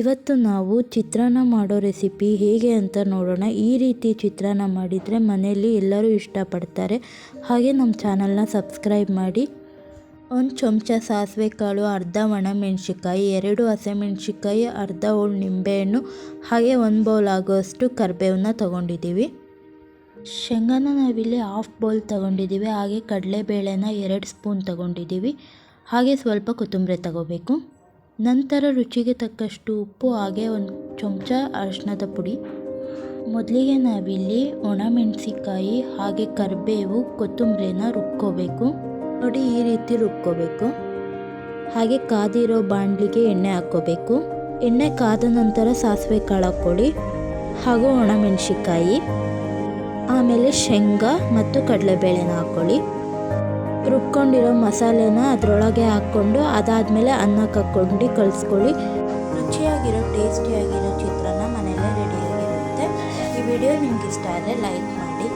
ಇವತ್ತು ನಾವು ಚಿತ್ರಾನ್ನ ಮಾಡೋ ರೆಸಿಪಿ ಹೇಗೆ ಅಂತ ನೋಡೋಣ. ಈ ರೀತಿ ಚಿತ್ರಾನ್ನ ಮಾಡಿದರೆ ಮನೆಯಲ್ಲಿ ಎಲ್ಲರೂ ಇಷ್ಟಪಡ್ತಾರೆ. ಹಾಗೆ ನಮ್ಮ ಚಾನಲ್ನ ಸಬ್ಸ್ಕ್ರೈಬ್ ಮಾಡಿ. ಒಂದು ಚಮಚ ಸಾಸಿವೆ ಕಾಳು, ಅರ್ಧ ಒಣಮೆಣ್ಸಿಕಾಯಿ ಎರಡು ಹಸಿಮೆಣ್ಸಿಕಾಯಿ ಅರ್ಧ ಹೋಳು ನಿಂಬೆಹಣ್ಣು, ಹಾಗೆ ಒಂದು ಬೌಲ್ ಆಗೋಷ್ಟು ಕರಿಬೇವನ್ನ ತೊಗೊಂಡಿದ್ದೀವಿ. ಶೇಂಗಾನ ನಾವಿಲ್ಲಿ ಹಾಫ್ ಬೌಲ್ ತೊಗೊಂಡಿದ್ದೀವಿ. ಹಾಗೆ ಕಡಲೆಬೇಳೆನ ಎರಡು ಸ್ಪೂನ್ ತೊಗೊಂಡಿದ್ದೀವಿ. ಹಾಗೆ ಸ್ವಲ್ಪ ಕೊತ್ತಂಬರಿ ತಗೋಬೇಕು. ನಂತರ ರುಚಿಗೆ ತಕ್ಕಷ್ಟು ಉಪ್ಪು, ಹಾಗೆ ಒಂದು ಚಮಚ ಅರಿಶಿಣದ ಪುಡಿ. ಮೊದಲಿಗೆ ನಾವಿಲ್ಲಿ ಒಣಮೆಣಸಿಕಾಯಿ ಹಾಗೆ ಕರಿಬೇವು ಕೊತ್ತಂಬರಿನ ರುಬ್ಕೋಬೇಕು. ನೋಡಿ ಈ ರೀತಿ ರುಬ್ಕೋಬೇಕು. ಹಾಗೆ ಕಾದಿರೋ ಬಾಣಲಿಗೆ ಎಣ್ಣೆ ಹಾಕ್ಕೋಬೇಕು. ಎಣ್ಣೆ ಕಾದ ನಂತರ ಸಾಸಿವೆ ಕಾಳು ಹಾಕ್ಕೊಳ್ಳಿ. ಹಾಗೂ ಒಣಮೆಣಸಿಕಾಯಿ ಆಮೇಲೆ ಶೇಂಗಾ ಮತ್ತು ಕಡಲೆಬೇಳೆನ ಹಾಕ್ಕೊಳ್ಳಿ. ರುಬ್ಕೊಂಡಿರೋ ಮಸಾಲೆನ ಅದರೊಳಗೆ ಹಾಕ್ಕೊಂಡು ಅದಾದಮೇಲೆ ಅನ್ನಕ್ಕೆ ಹಾಕ್ಕೊಂಡು ಕಲಿಸ್ಕೊಳ್ಳಿ. ರುಚಿಯಾಗಿರೋ, ಟೇಸ್ಟಿಯಾಗಿರೋ ಚಿತ್ರಾನ್ನ ಮನೆಯಲ್ಲೇ ರೆಡಿಯಾಗಿರುತ್ತೆ ಈ ವಿಡಿಯೋ ನಿಮ್ಗೆ ಇಷ್ಟ ಆದರೆ ಲೈಕ್ ಮಾಡಿ.